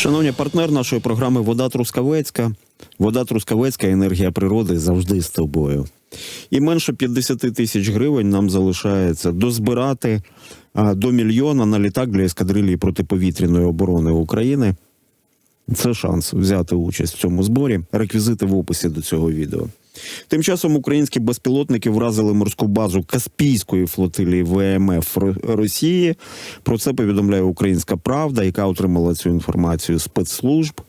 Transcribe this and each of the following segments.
Шановні партнер нашої програми Вода Трускавецька. Вода Трускавецька, енергія природи завжди з тобою. І менше 50 тисяч гривень нам залишається дозбирати до мільйона на літак для ескадрилії протиповітряної оборони України. Це шанс взяти участь в цьому зборі. Реквізити в описі до цього відео. Тим часом українські безпілотники вразили морську базу Каспійської флотилії ВМФ Росії. Про це повідомляє Українська Правда, яка отримала цю інформацію спецслужб.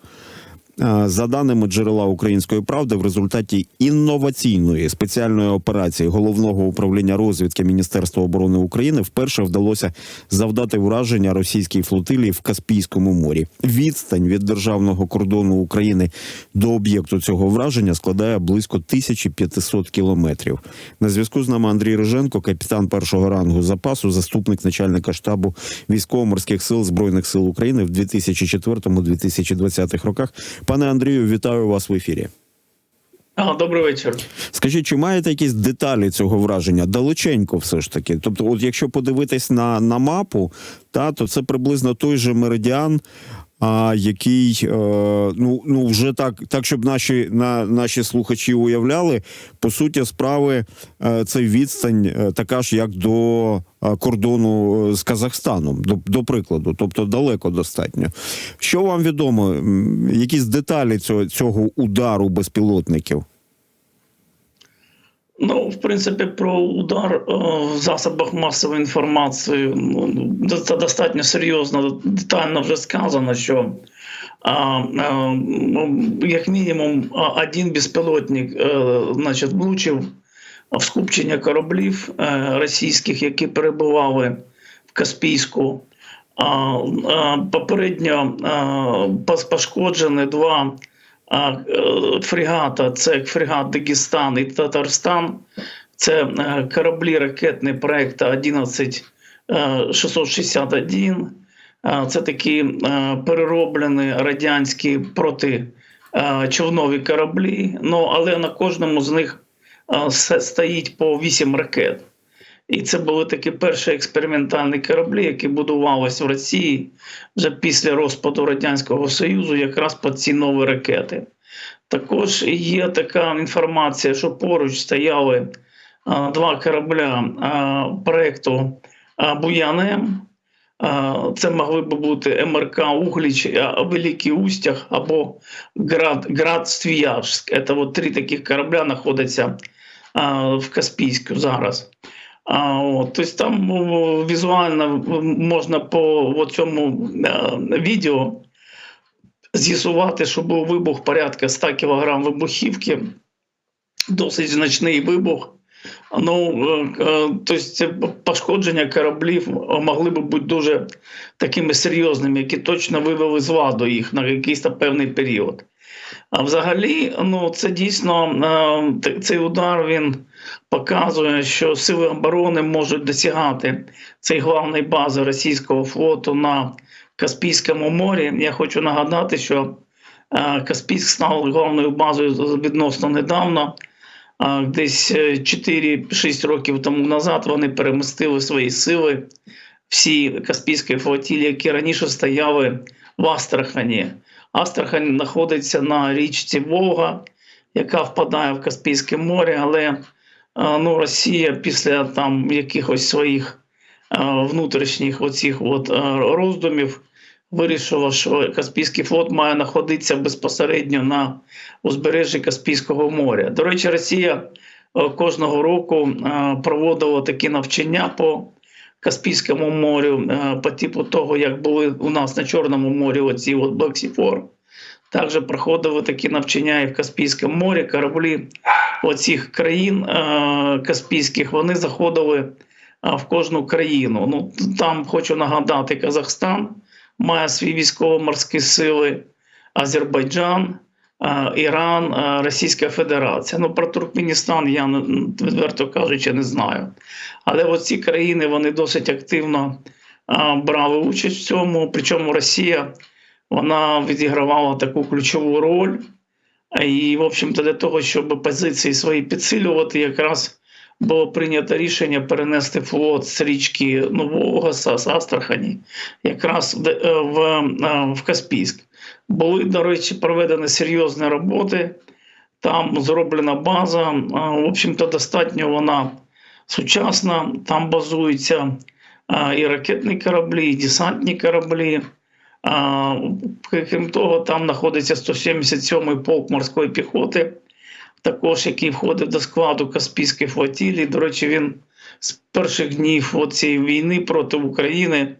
Е, За даними джерела української правди, в результаті інноваційної спеціальної операції головного управління розвідки Міністерства оборони України вперше вдалося завдати враження російській флотилії в Каспійському морі. Відстань від державного кордону України до об'єкту цього враження складає близько 1500 кілометрів. На зв'язку з нами Андрій Риженко, капітан першого рангу запасу, заступник начальника штабу військово-морських сил збройних сил України в 2004-2020 роках. Пане Андрію, вітаю вас в ефірі. Добрий вечір. Скажіть, чи маєте якісь деталі цього враження? Далеченько, все ж таки. Тобто, от якщо подивитись на, на мапу, та то це приблизно той же меридіан. А який е, ну ну вже так, так щоб наші на наші слухачі уявляли, по суті справи е, це відстань е, така ж, як до кордону з Казахстаном, до, до прикладу, тобто далеко достатньо. Що вам відомо? Якісь деталі цього, цього удару безпілотників? Ну, в принципі, про удар е, в засобах масової інформації ну, це достатньо серйозно, детально вже сказано, що а, а, ну, як мінімум один безпілотник е, значить, влучив в скупчення кораблів е, російських, які перебували в Каспійську. А, а, Попередньо а, пошкоджені два а, фрегата: це фрегат Дагестан і Татарстан. Це е, кораблі ракетний проект 11661. Е, Це такі е, перероблені радянські протичовнові кораблі. Ну, але на кожному з них е, стоїть по 8 ракет. І це були такі перші експериментальні кораблі, які будувалися в Росії вже після розпаду Радянського Союзу, якраз під ці нові ракети. Також є така інформація, що поруч стояли два корабля а, проекту а, Це могли би бути МРК Угліч, Великий Устяг або Град, Град Свіяжськ. Це от три таких корабля знаходяться в Каспійську зараз. А, от, тобто там візуально можна по цьому е, відео з'ясувати, що був вибух порядка 100 кг вибухівки, досить значний вибух. Ну, е, е, тобто пошкодження кораблів могли б бути дуже такими серйозними, які точно вивели з ладу їх на якийсь певний період. А взагалі, ну це дійсно е, цей удар він показує, що сили оборони можуть досягати цієї главної бази російського флоту на Каспійському морі. Я хочу нагадати, що е, Каспійськ став головною базою відносно недавно. Десь е, 4-6 років тому назад вони перемістили свої сили всі Каспійської флотілії, які раніше стояли в Астрахані. Астрахань знаходиться на річці Волга, яка впадає в Каспійське море, але е, ну, Росія після там якихось своїх е, внутрішніх оцих от, е, роздумів вирішила, що Каспійський флот має знаходитися безпосередньо на узбережжі Каспійського моря. До речі, Росія кожного року проводила такі навчання по Каспійському морю, е, по типу того, як були у нас на Чорному морі оці от Four. Також проходили такі навчання і в Каспійському морі. Кораблі оцих країн е, Каспійських вони заходили в кожну країну. Ну там хочу нагадати, Казахстан має свої військово-морські сили, Азербайджан, Іран, е, Російська Федерація. Ну про Туркменістан я відверто кажучи не знаю. Але от ці країни вони досить активно е, брали участь в цьому. Причому Росія вона відігравала таку ключову роль. І, в общем-то, для того, щоб позиції свої підсилювати, якраз було прийнято рішення перенести флот з річки Нового з Астрахані якраз в, е, в, е, в Каспійськ. Були, до речі, проведені серйозні роботи. Там зроблена база. В общем-то, достатньо вона сучасна. Там базуються і ракетні кораблі, і десантні кораблі. Крім того, там знаходиться 177-й полк морської піхоти, також який входить до складу Каспійської флотілії. До речі, він з перших днів цієї війни проти України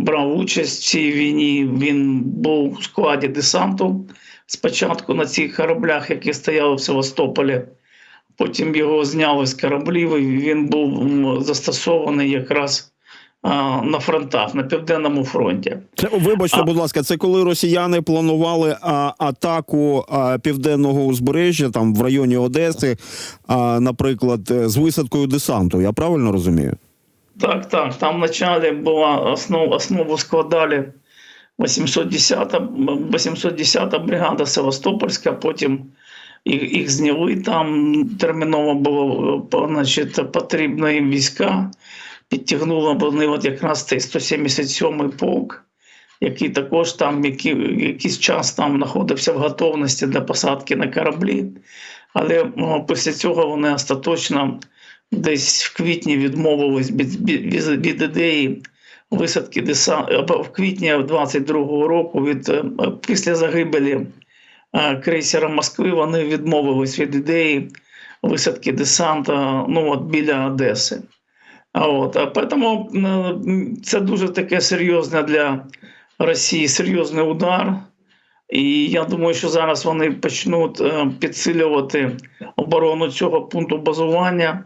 брав участь в цій війні. Він був у складі десанту спочатку на цих кораблях, які стояли в Севастополі. Потім його зняли з кораблів, і він був застосований якраз на фронтах, на південному фронті. Це вибачте, А- будь ласка, це коли росіяни планували а, атаку а, південного узбережжя там в районі Одеси, а, наприклад, е, з висадкою десанту. Я правильно розумію? Так, так. Там в вначале була основ, основу складали 810 810 бригада Севастопольська, потім їх, їх зняли. Там терміново було е, значить, потрібно їм війська. Підтягнули вони от якраз цей 177-й полк, який також там який, якийсь час там знаходився в готовності для посадки на кораблі. Але після цього вони остаточно десь в квітні відмовились від, від, від ідеї висадки десанту в квітні 22-го року від е, після загибелі е, крейсера Москви вони відмовились від ідеї висадки десанта ну, от біля Одеси. А От, а тому це дуже таке серйозне для Росії серйозний удар. І я думаю, що зараз вони почнуть е, підсилювати оборону цього пункту базування.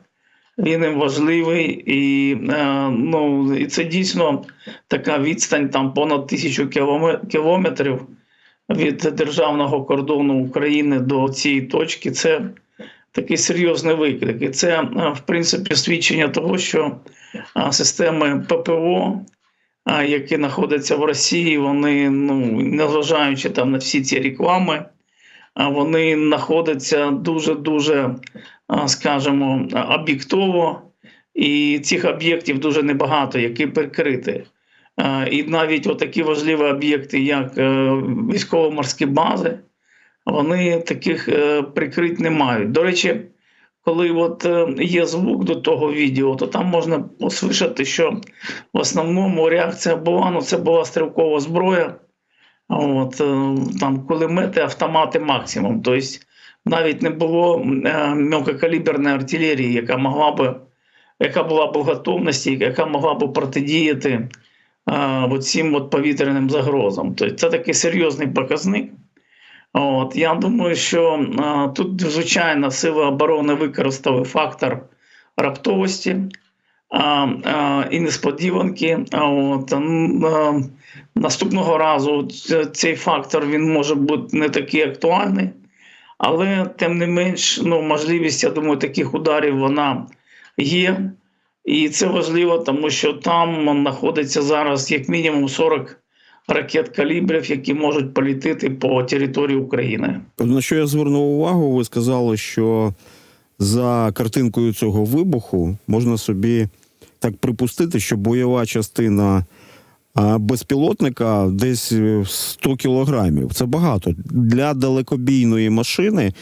Він їм важливий, і, е, ну, і це дійсно така відстань там понад тисячу кілометрів від державного кордону України до цієї точки. Це такий серйозний виклик. І це, е, в принципі, свідчення того, що е, системи ППО, які знаходяться в Росії, вони, ну, незважаючи там на всі ці реклами, вони знаходяться дуже-дуже, а, скажімо, об'єктово, і цих об'єктів дуже небагато, які прикриті. І навіть такі важливі об'єкти, як е, військово-морські бази, вони таких е, прикрить не мають. До речі, коли от е, є звук до того відео, то там можна услышати, що в основному реакція була, ну це була стрілкова зброя. От, е, там кулемети, автомати максимум. Тобто навіть не було е, мелкокаліберної артилерії, яка могла би, яка була б у готовності, яка могла б протидіяти е, от цим от повітряним загрозам. Тобто це такий серйозний показник. От, я думаю, що е, тут, звичайно, сили оборони використали фактор раптовості а, а, і несподіванки. А от, а, наступного разу цей фактор він може бути не такий актуальний, але тим не менш, ну, можливість, я думаю, таких ударів вона є. І це важливо, тому що там знаходиться зараз як мінімум 40 ракет калібрів, які можуть політити по території України. На що я звернув увагу, ви сказали, що за картинкою цього вибуху можна собі так припустити, що бойова частина безпілотника десь е, 100 кілограмів. Це багато. Для далекобійної машини.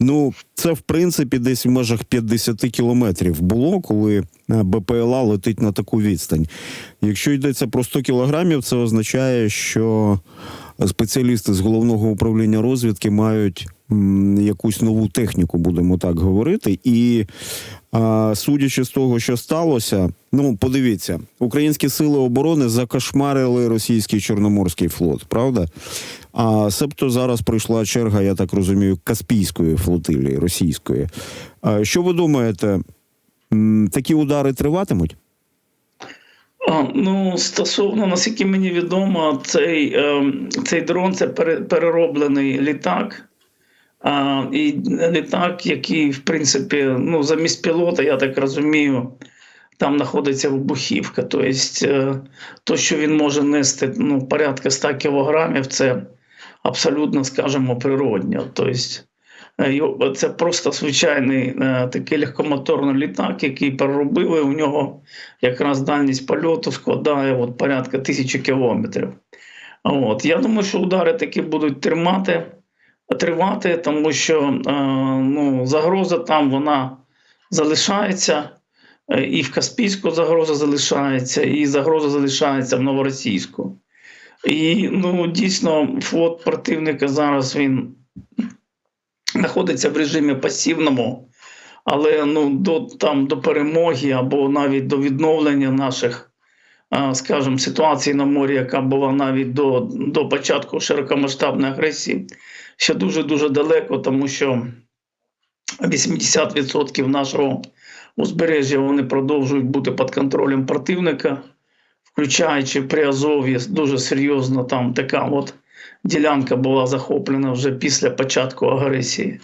Ну, це в принципі десь в межах 50 кілометрів було, коли е, БПЛА летить на таку відстань. Якщо йдеться про 100 кілограмів, це означає, що спеціалісти з головного управління розвідки мають якусь нову техніку, будемо так говорити. І а, судячи з того, що сталося, ну подивіться, українські сили оборони закошмарили російський чорноморський флот, правда? А себто зараз прийшла черга, я так розумію, Каспійської флотилії російської. А, що ви думаєте, такі удари триватимуть? Ну, стосовно, наскільки мені відомо, цей, е, цей дрон це пере- перероблений літак. І літак, який, в принципі, ну, замість пілота, я так розумію, там знаходиться вибухівка. Тобто, то, що він може нести ну, порядка 100 кілограмів, це абсолютно, скажімо, природньо. Тобто, Е, Це просто звичайний е, такий легкомоторний літак, який переробили. У нього якраз дальність польоту складає от порядка тисячі кілометрів. От. Я думаю, що удари такі будуть тримати, тривати, тому що е, ну, загроза там вона залишається. Е, І в Каспійську загроза залишається, і загроза залишається в Новоросійську. І ну, дійсно, флот противника зараз він знаходиться в режимі пасивному, але ну, до, там, до перемоги або навіть до відновлення наших, скажімо, ситуацій на морі, яка була навіть до, до початку широкомасштабної агресії, ще дуже-дуже далеко, тому що 80% нашого узбережжя вони продовжують бути під контролем противника, включаючи при Азов'ї дуже серйозно там така от ділянка була захоплена вже після початку агресії.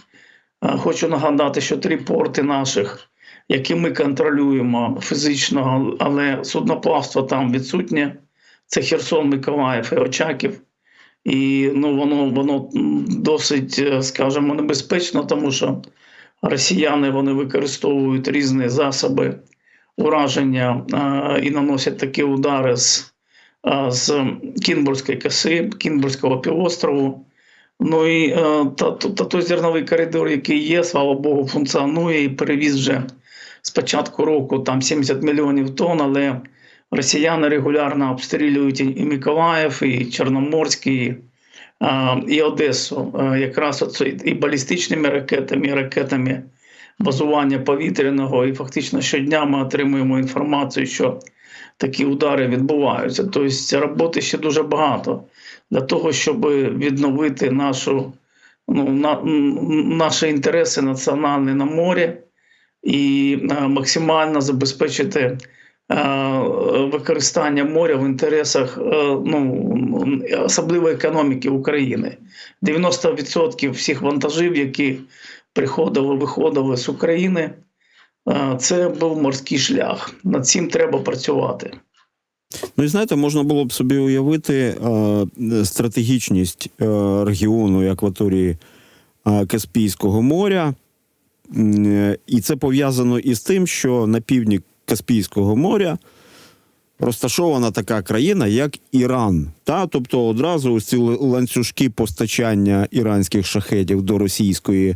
Хочу нагадати, що три порти наших, які ми контролюємо фізично, але судноплавство там відсутнє. Це Херсон, Миколаїв і Очаків. І ну, воно, воно досить, е, скажімо, небезпечно, тому що росіяни вони використовують різні засоби ураження е, і наносять такі удари з, е, з Кінбурзької коси, Кінбурзького півострову. Ну і та, та, та той зерновий коридор, який є, слава Богу, функціонує і перевіз вже з початку року там 70 мільйонів тонн, але росіяни регулярно обстрілюють і Миколаїв, і Чорноморський, і, Одесу. Якраз і балістичними ракетами, і ракетами базування повітряного. І фактично щодня ми отримуємо інформацію, що такі удари відбуваються. Тобто роботи ще дуже багато для того, щоб відновити нашу, ну, на, наші інтереси національні на морі і е, максимально забезпечити е, використання моря в інтересах е, ну, особливо економіки України. 90% всіх вантажів, які приходили, виходили з України, це був морський шлях. Над цим треба працювати. Ну і знаєте, можна було б собі уявити е, стратегічність е, регіону і акваторії е, Каспійського моря. Е, І це пов'язано із тим, що на півдні Каспійського моря розташована така країна, як Іран. Та? Тобто одразу ось ці ланцюжки постачання іранських шахедів до російської.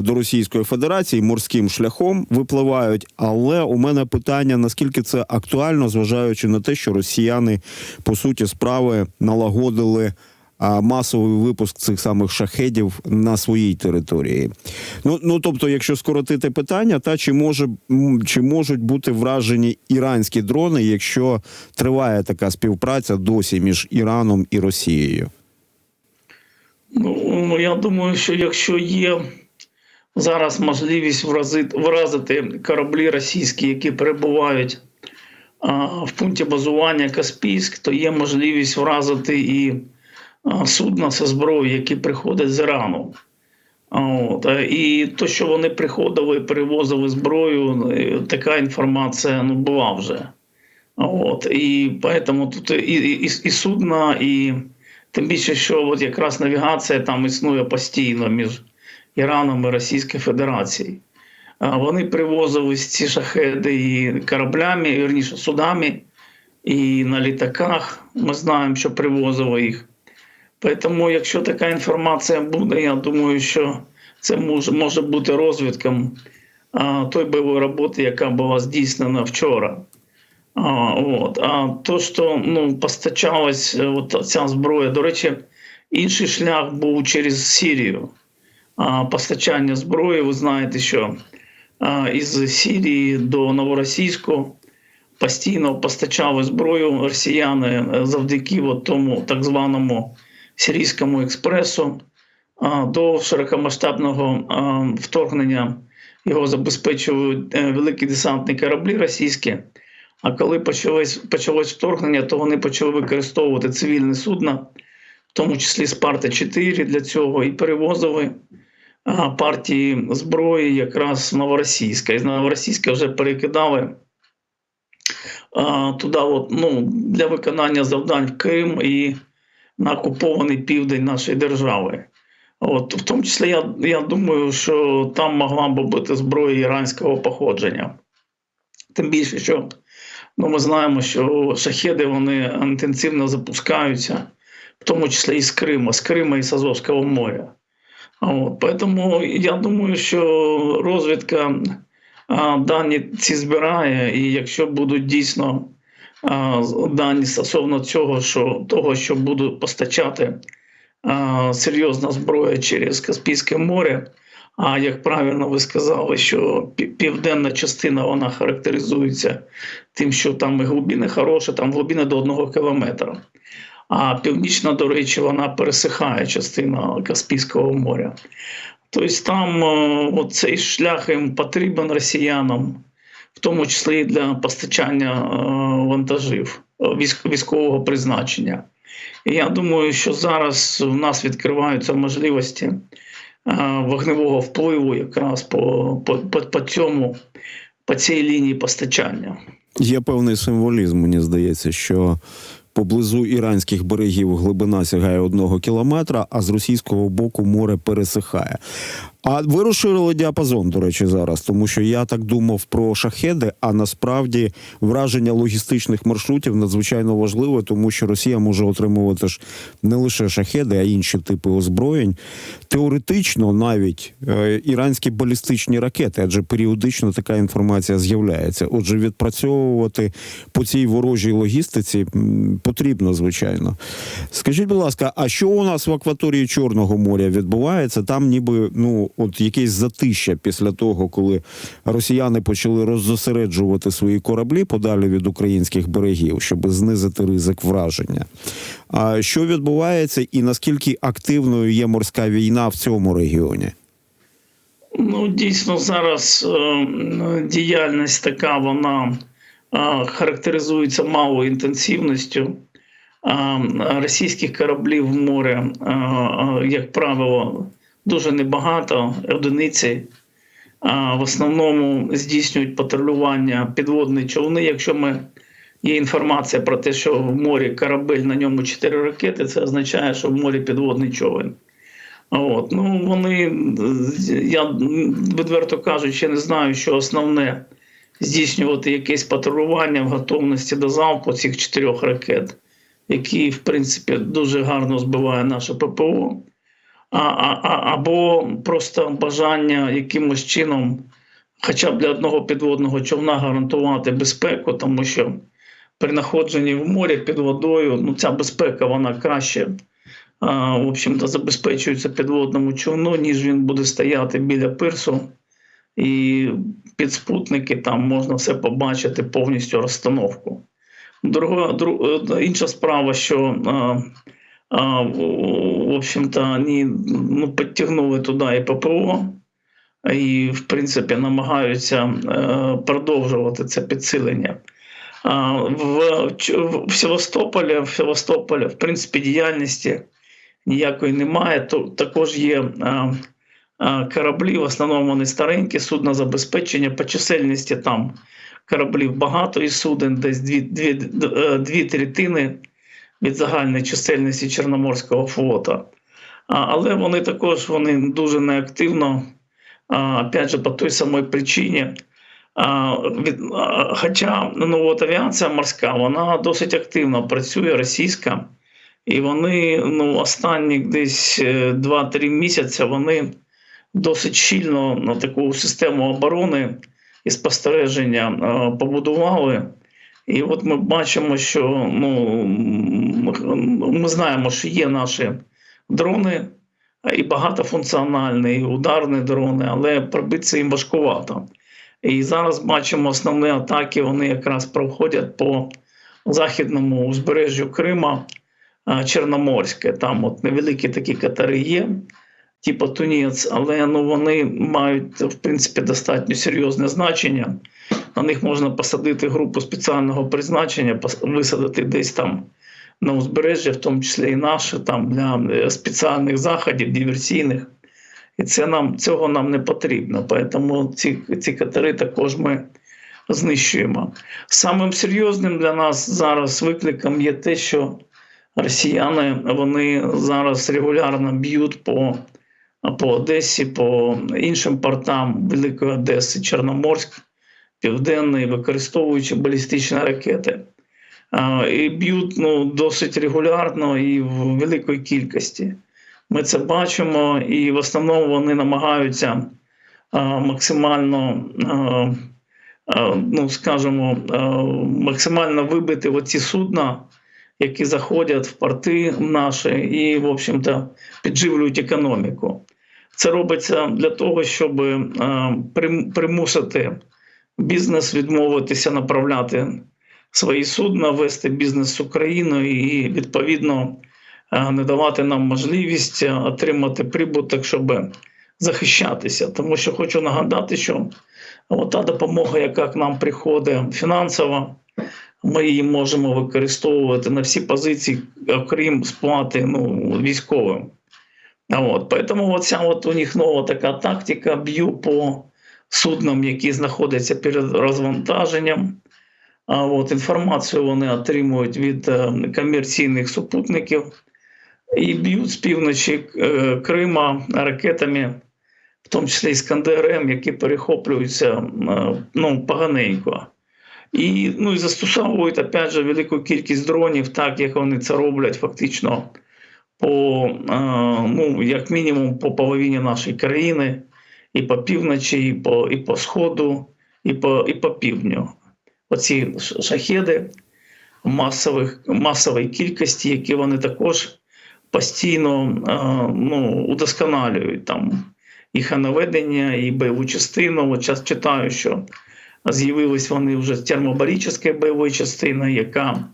До Російської Федерації морським шляхом випливають. Але у мене питання: наскільки це актуально, зважаючи на те, що росіяни по суті справи налагодили а, масовий випуск цих самих шахедів на своїй території. Ну, ну тобто, якщо скоротити питання, та чи може чи можуть бути вражені іранські дрони, якщо триває така співпраця досі між Іраном і Росією? Ну, я думаю, що якщо є зараз можливість вразити, вразити кораблі російські, які перебувають в пункті базування Каспійськ, то є можливість вразити і судна зі зброєю, які приходять з Ірану. От. І то, що вони приходили перевозили зброю, е, така інформація ну, була вже. От. І поэтому тут і, і, і судна, і Тим більше, що от якраз навігація там існує постійно між Іраном і Російською Федерацією. Вони привозили ці шахеди і кораблями, вірніше, судами, і на літаках. Ми знаємо, що привозили їх. Тому, якщо така інформація буде, я думаю, що це може, може бути розвідком а, той бойової роботи, яка була здійснена вчора. А, от. а то, що ну, постачалась е, от ця зброя, до речі, інший шлях був через Сірію. А, постачання зброї, ви знаєте, що а, із Сірії до Новоросійську постійно постачали зброю росіяни е, завдяки от тому так званому Сирійському експресу. До широкомасштабного вторгнення його забезпечували е, великі десантні кораблі російські. А коли почалось, почалось вторгнення, то вони почали використовувати цивільне судна, в тому числі Спарта 4 для цього, і перевозили партії зброї якраз новоросійська. І з новоросійська вже перекидали туди, ну, для виконання завдань в Крим і на окупований південь нашої держави. От, в тому числі, я, я думаю, що там могла б бути зброя іранського походження. Тим більше, що ну, ми знаємо, що шахеди вони інтенсивно запускаються, в тому числі і з Крима, з Крима і з Азовського моря. Тому я думаю, що розвідка а, дані ці збирає, і якщо будуть дійсно дані стосовно цього, що того, що будуть постачати серйозна зброя через Каспійське море. А як правильно ви сказали, що південна частина вона характеризується тим, що там і глибини хороші, там глибини до одного кілометра. А північна, до речі, вона пересихає частина Каспійського моря. Тобто там цей шлях їм потрібен росіянам, в тому числі для постачання е, вантажів е, військ- військового призначення. Я думаю, що зараз в нас відкриваються можливості е, вогневого впливу якраз по, по, по, по цьому, по цій лінії постачання. Є певний символізм, мені здається, що поблизу іранських берегів глибина сягає одного кілометра, а з російського боку море пересихає. А ви розширили діапазон, до речі, зараз, тому що я так думав про шахеди, а насправді враження логістичних маршрутів надзвичайно важливе, тому що Росія може отримувати ж не лише шахеди, а інші типи озброєнь. Теоретично навіть е, іранські балістичні ракети, адже періодично така інформація з'являється. Отже, відпрацьовувати по цій ворожій логістиці потрібно, звичайно. Скажіть, будь ласка, а що у нас в акваторії Чорного моря відбувається? Там ніби ну от якесь затища після того, коли росіяни почали роззосереджувати свої кораблі подалі від українських берегів, щоб знизити ризик враження. А що відбувається, і наскільки активною є морська війна в цьому регіоні? Ну, дійсно, зараз е, діяльність така, вона характеризується малою інтенсивністю. Російських кораблів в море, як правило, дуже небагато, одиниці. В основному здійснюють патрулювання підводні човни. Якщо ми є інформація про те, що в морі корабель на ньому 4 ракети, це означає, що в морі підводний човен. От, ну вони, я відверто кажучи, не знаю, що основне здійснювати якесь патрулювання в готовності до залпу цих чотирьох ракет, які, в принципі, дуже гарно збиває наше ППО, а, а, а, або просто бажання якимось чином, хоча б для одного підводного човна гарантувати безпеку, тому що при знаходженні в морі під водою ну, ця безпека вона краще в общем-то, забезпечується підводному човну, ніж він буде стояти біля пирсу. І під спутники там можна все побачити повністю розстановку. Друга, дру, е, інша справа, що а, а, в общем-то, вони ну, підтягнули туди і ППО, і, в принципі, намагаються е, продовжувати це підсилення. А, в, в Севастополі, в Севастополі, в принципі, діяльності ніякої немає. То також є а, а, кораблі, в основному вони старенькі, судна забезпечення по чисельності там кораблів багато і суден, десь дві, дві, е, дві третини від загальної чисельності Чорноморського флота. Але вони також вони дуже неактивно, опять же, по той самій причині. Хоча ну, от авіація морська, вона досить активно працює, російська. І вони ну, останні десь е, 2-3 місяці вони досить щільно на таку систему оборони і спостереження е, побудували. І от ми бачимо, що ну, ми знаємо, що є наші дрони, і багатофункціональні, і ударні дрони, але пробитися їм важкувато. І зараз бачимо основні атаки, вони якраз проходять по західному узбережжю Крима. Чорноморське. Там от невеликі такі катери є, типу Туніц, але ну, вони мають в принципі достатньо серйозне значення. На них можна посадити групу спеціального призначення, висадити десь там на узбережжя, в тому числі і наше, там для е, спеціальних заходів, диверсійних. І це нам, цього нам не потрібно. Тому ці, ці катери також ми знищуємо. Самим серйозним для нас зараз викликом є те, що росіяни вони зараз регулярно б'ють по по Одесі, по іншим портам Великої Одеси, Чорноморськ, Південний, використовуючи балістичні ракети. І б'ють ну, досить регулярно і в великій кількості. Ми це бачимо, і в основному вони намагаються максимально, ну скажімо, максимально вибити оці судна, які заходять в порти наші і, в общем-то, підживлюють економіку. Це робиться для того, щоб примусити бізнес відмовитися направляти свої судна, вести бізнес з Україною і відповідно е, не давати нам можливість е, отримати прибуток, щоб захищатися. Тому що хочу нагадати, що та допомога, яка к нам приходить фінансова, ми її можемо використовувати на всі позиції, окрім сплати ну, військовим. А От, поэтому оця от у них нова така тактика б'ю по суднам, які знаходяться перед розвантаженням. А от інформацію вони отримують від е, комерційних супутників і б'ють з півночі е, Крима ракетами, в тому числі Іскандер-М, які перехоплюються е, ну, поганенько. І, ну, і застосовують опять же, велику кількість дронів, так як вони це роблять фактично по, е, ну, як мінімум, по половині нашої країни, і по півночі, і по, і по сходу, і по, і по півдню оці шахеди масових, масової кількості, які вони також постійно е, ну, удосконалюють там їх наведення і бойову частину. От час читаю, що з'явились вони вже з термобарічної бойової частини, яка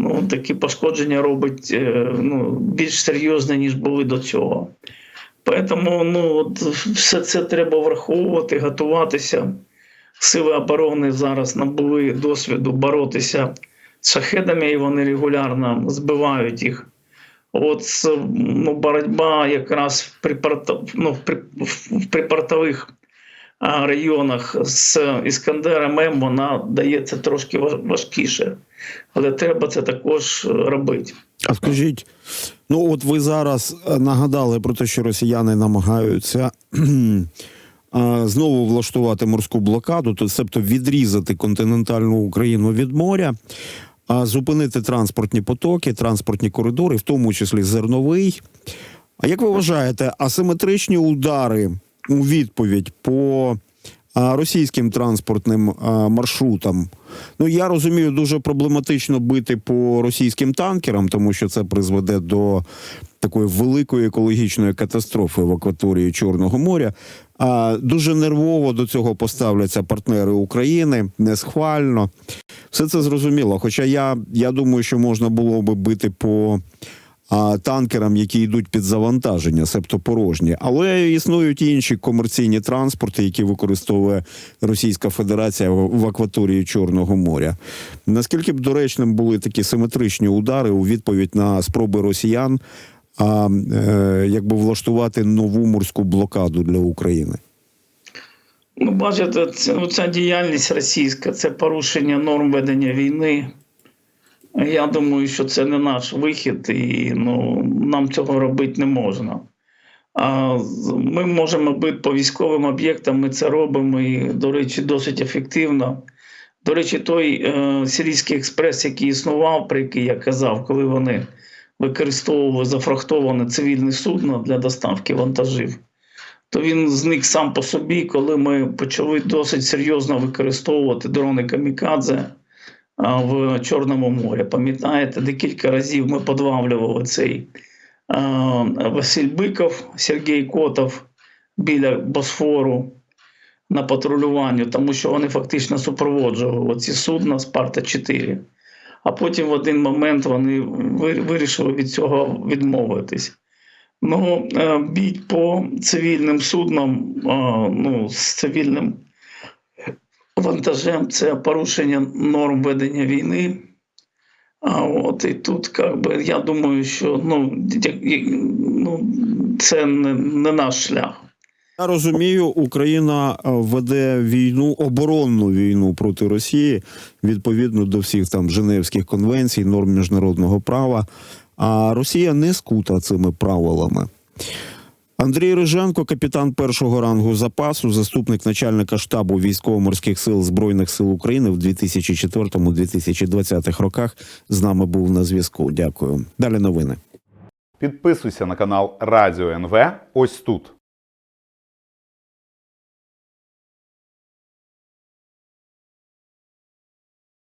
ну, такі пошкодження робить е, ну, більш серйозні, ніж були до цього. Тому ну, все це треба враховувати, готуватися. Сили оборони зараз набули досвіду боротися з шахедами, і вони регулярно збивають їх. От ну, боротьба якраз в, припорто, ну, при, в припортових районах з Іскандером М вона дається трошки важкіше, але треба це також робити. А скажіть, ну от ви зараз е, нагадали про те, що росіяни намагаються знову влаштувати морську блокаду, то себто відрізати континентальну Україну від моря, а зупинити транспортні потоки, транспортні коридори, в тому числі зерновий. А як ви вважаєте, асиметричні удари у відповідь по російським транспортним маршрутам? Ну я розумію, дуже проблематично бити по російським танкерам, тому що це призведе до такої великої екологічної катастрофи в акваторії Чорного моря. А дуже нервово до цього поставляться партнери України, несхвально. Все це зрозуміло. Хоча я, я думаю, що можна було би бити по а, танкерам, які йдуть під завантаження, себто порожні. Але існують і інші комерційні транспорти, які використовує Російська Федерація в, акваторії Чорного моря. Наскільки б доречним були такі симетричні удари у відповідь на спроби росіян, а, е, якби влаштувати нову морську блокаду для України? Ну, бачите, ця, ця діяльність російська це порушення норм ведення війни. Я думаю, що це не наш вихід, і ну, нам цього робити не можна. А ми можемо бити по військовим об'єктам, ми це робимо і, до речі, досить ефективно. До речі, той е, сирійський експрес, який існував, про який я казав, коли вони використовували зафрахтоване цивільне судно для доставки вантажів, то він зник сам по собі, коли ми почали досить серйозно використовувати дрони Камікадзе в Чорному морі. Пам'ятаєте, декілька разів ми подвавлювали цей Василь Биков, Сергій Котов біля Босфору на патрулюванні, тому що вони фактично супроводжували ці судна Спарта 4. А потім в один момент вони вирішили від цього відмовитись. Ну, е, бій по цивільним суднам, е, ну, з цивільним вантажем це порушення норм ведення війни. А от і тут, как би, я думаю, що ну, ну, це не, не наш шлях. Я розумію, Україна е, веде війну, оборонну війну проти Росії відповідно до всіх там Женевських конвенцій, норм міжнародного права. А Росія не скута цими правилами. Андрій Риженко, капітан першого рангу запасу, заступник начальника штабу військово-морських сил Збройних сил України в 2004-2020 роках, з нами був на зв'язку. Дякую. Далі новини. Підписуйся на канал Радіо НВ ось тут.